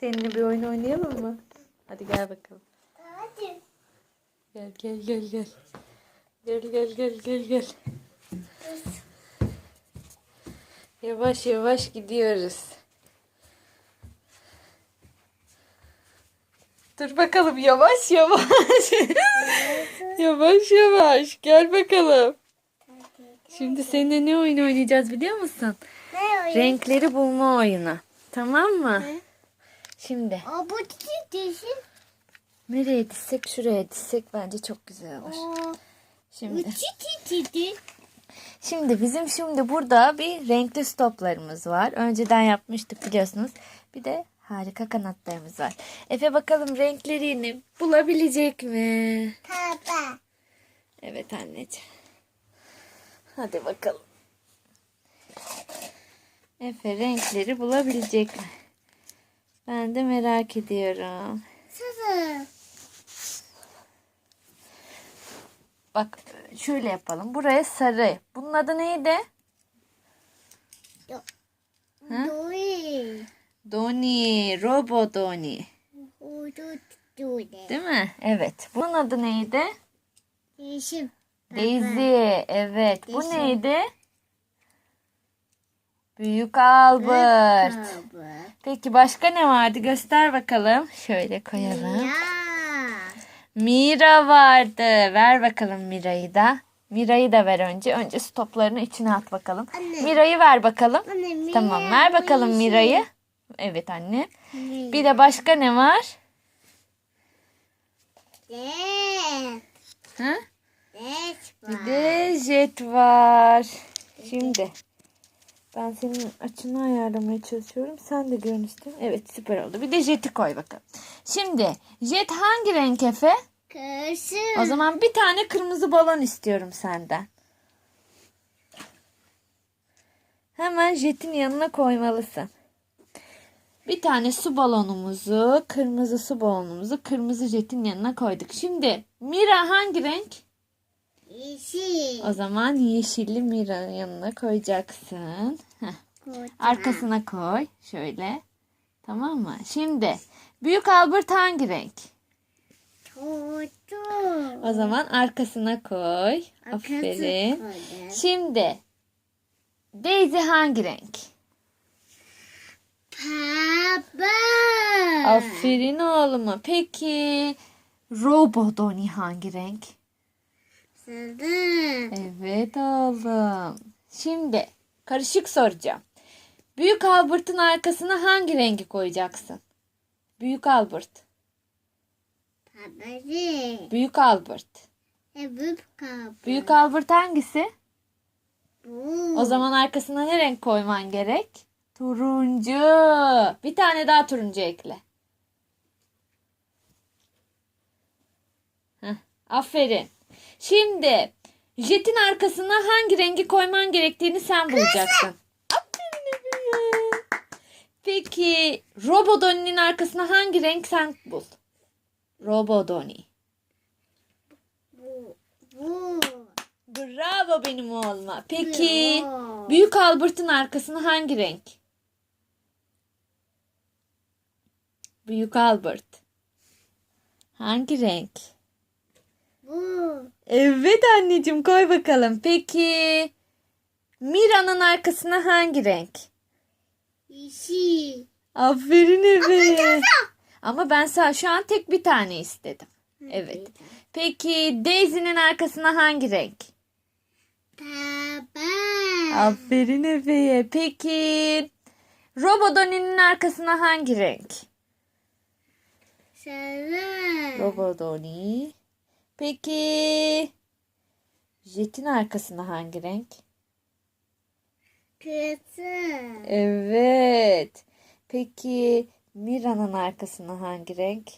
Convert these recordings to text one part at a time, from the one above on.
Seninle bir oyun oynayalım mı? Hadi gel bakalım. Hadi. Gel gel gel gel. Gel gel gel gel gel. Yavaş yavaş gidiyoruz. Dur bakalım yavaş yavaş. yavaş yavaş. Gel bakalım. Şimdi seninle ne oyun oynayacağız biliyor musun? Ne oyun? Renkleri bulma oyunu. Tamam mı? Şimdi O bu dişin. nereye dizsek şuraya dizsek bence çok güzel olur. O Şimdi. Şimdi bizim şimdi burada bir renkli stoplarımız var. Önceden yapmıştık biliyorsunuz. Bir de harika kanatlarımız var. Efe bakalım renklerini bulabilecek mi? Baba. Evet anneciğim. Hadi bakalım. Efe renkleri bulabilecek mi? Ben de merak ediyorum. Sarı. Bak şöyle yapalım. Buraya sarı. Bunun adı neydi? Ha? Doi. Doni. Robo Doni. Değil mi? Evet. Bunun adı neydi? Dişim. Daisy. Evet. Bu Daisy. neydi? Büyük Albert. Baba. Peki başka ne vardı? Göster bakalım. Şöyle koyalım. Ya. Mira vardı. Ver bakalım Mira'yı da. Mira'yı da ver önce. Önce stoplarını içine at bakalım. Anne. Mira'yı ver bakalım. Anne, Mira Tamam ver bakalım Mira'yı. Evet anne. Mira. Bir de başka ne var? Dek. Ha? Bir var. de jet var. Şimdi ben senin açını ayarlamaya çalışıyorum. Sen de görün istiyorum. Evet süper oldu. Bir de jeti koy bakalım. Şimdi jet hangi renk Efe? Kırsın. O zaman bir tane kırmızı balon istiyorum senden. Hemen jetin yanına koymalısın. Bir tane su balonumuzu, kırmızı su balonumuzu kırmızı jetin yanına koyduk. Şimdi Mira hangi renk? Yeşil. O zaman yeşilli Mira'nın yanına koyacaksın. Arkasına koy. Şöyle. Tamam mı? Şimdi Büyük Albert hangi renk? O zaman arkasına koy. Arkası Aferin. Şimdi Daisy hangi renk? Baba. Aferin oğluma. Peki Robodoni hangi renk? Sarı. Evet oğlum. Şimdi karışık soracağım. Büyük Albert'ın arkasına hangi rengi koyacaksın? Büyük Albert. Babacı. Büyük Albert. Ebip kapı. Büyük Albert hangisi? Bu. O zaman arkasına ne renk koyman gerek? Turuncu. Bir tane daha turuncu ekle. Heh, aferin. Şimdi jetin arkasına hangi rengi koyman gerektiğini sen bulacaksın. Peki Robodoni'nin arkasına hangi renk sen bul? Robodoni. Bu. Bu. Bravo benim oğluma. Peki Bravo. Büyük Albert'ın arkasına hangi renk? Büyük Albert. Hangi renk? Bu. Evet anneciğim koy bakalım. Peki Mira'nın arkasına hangi renk? Yeşil. Aferin Efe. Ama ben sana şu an tek bir tane istedim. Evet. Peki Daisy'nin arkasına hangi renk? Baba. Aferin Efe'ye. Peki Robodoni'nin arkasına hangi renk? Sarı. Robodoni. Peki Jet'in arkasına hangi renk? Kızı. Evet. Peki Mira'nın arkasına hangi renk?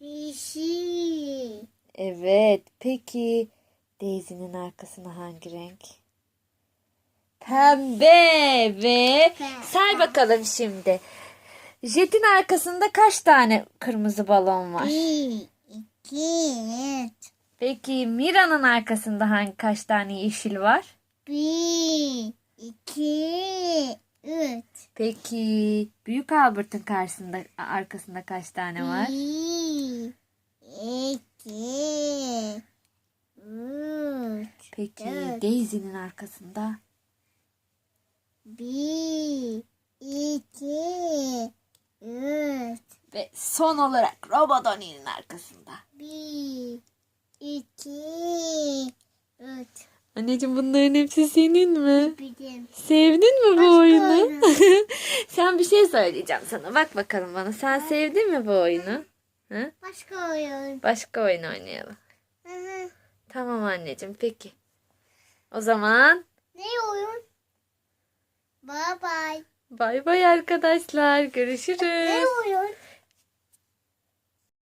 Yeşil. Evet. Peki Daisy'nin arkasına hangi renk? Pembe ve say bakalım şimdi. Jet'in arkasında kaç tane kırmızı balon var? Bir. iki, üç. Peki Mira'nın arkasında hangi kaç tane yeşil var? Bir. İki, Üç. Peki Büyük Albert'ın karşısında arkasında kaç tane var? Bir. iki, Üç. Peki Dört. Daisy'nin arkasında? Bir. iki, Üç. Ve son olarak Robodoni'nin arkasında. Bir. iki, Üç. Anneciğim bunların hepsi senin mi? Bilim. Sevdin mi bu Başka oyunu? oyun. Sen bir şey söyleyeceğim sana. Bak bakalım bana. Sen sevdin mi bu oyunu? Hı? Başka oyun. Başka oyun oynayalım. Hı hı. Tamam anneciğim peki. O zaman Ne oyun? Bye bye. bay bay arkadaşlar. Ne Görüşürüz. oyun?